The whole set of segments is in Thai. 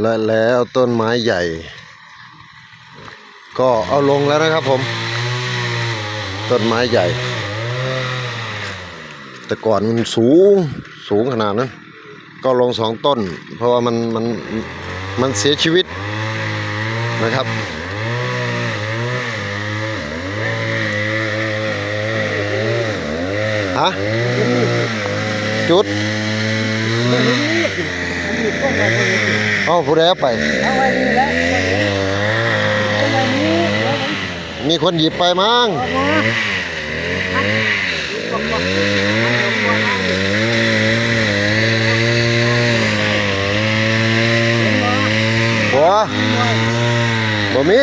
และแล้วต้นไม้ใหญ่ ก็เอาลงแล้วนะครับผม ต้นไม้ใหญ่ แต่ก่อนมันสูงสูงขนาดนั้น ก็ลงสองต้น เพราะว่ามันมันมันเสียชีวิตนะครับ ฮะ จุด เอาผู้ใดเอาไป เอาไว้นี่แหละเอาไว้นี่เอาไว้มีคนหยิบไปมั้งเอามาอันบอกบอกอันบอกบอกอันเห็นบ่หัวบ่มี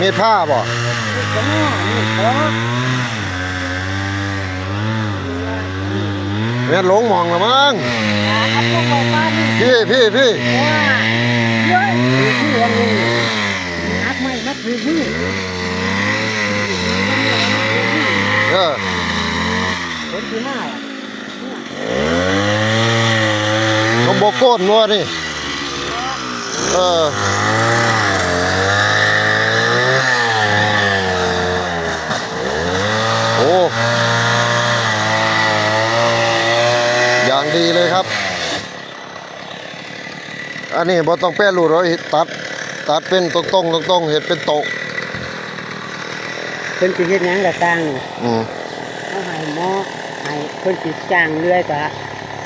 มีผ้าบ่ก็มานี่ข แม่นหลงมองละมั้งพี่พี่พี่ว่าเฮ้ยที่วันนี้นักไม่นักคือพี่เออคนที่หน้าเขาบอกโก้นวัวนี่เออโอ้อย่าง ดีเลยครับ อันนี้บ่ต้องแป้รูดเราตัด ตัดเป็นตรงตรงๆตรงๆเห็ดเป็นโตะเพิ่นสิเฮ็ดหยังก็สร้างนี่อืมเอาให้หมอให้เพิ่นสิจ้างเรื่อยก็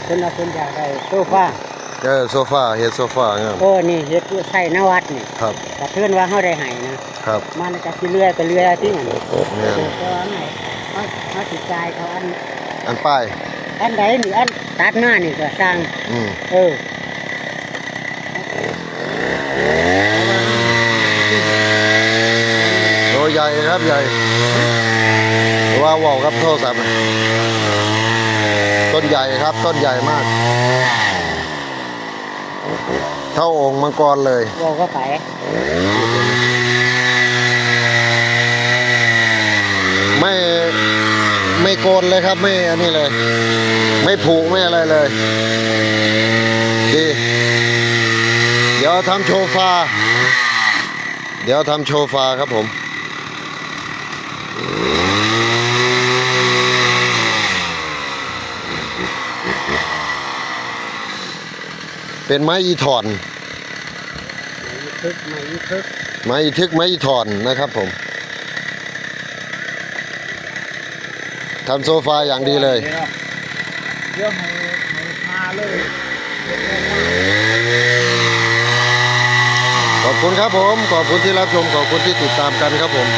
เพิ่นว่าเพิ่นอยากได้โซฟาเออโซฟาเห็ดโซฟางามโอ้นี่เฮ็ดใส่นวัดนี่ครับกระเทือนว่าเฮาได้ให้นะครับ มันก็สิเรื่อยก็เรื่อยที่นั่นเนี่ยก็ว่าไงเฮาเฮาสิจ่ายเขาอันอันป้าย อันใดนี่อันตัดหน้านี่ก็สร้างอืมเออโตใหญ่ครับใหญ่ว่าเว่าวครับโทรศัพท์น่ะต้นใหญ่ครับต้นใหญ่มาก เท่าองค์มังกรเลยบอกก็ไป ไม่ไม่ โกนเลยครับไม่อันนี้เลย ไม่ผูกไม่อะไรเลยดีเดี๋ยวทำโชฟา เดี๋ยวทำโชฟาครับผมเป็นไม้อีถอนทึกไม่ทึกไม้อีทึกไม้อีถอนนะครับผม ทำโซฟาอย่างดีเลยเยวให้ให้มาเลยขอบคุณครับผม ขอบคุณที่รับชม ขอบคุณที่ติดตามกันครับผม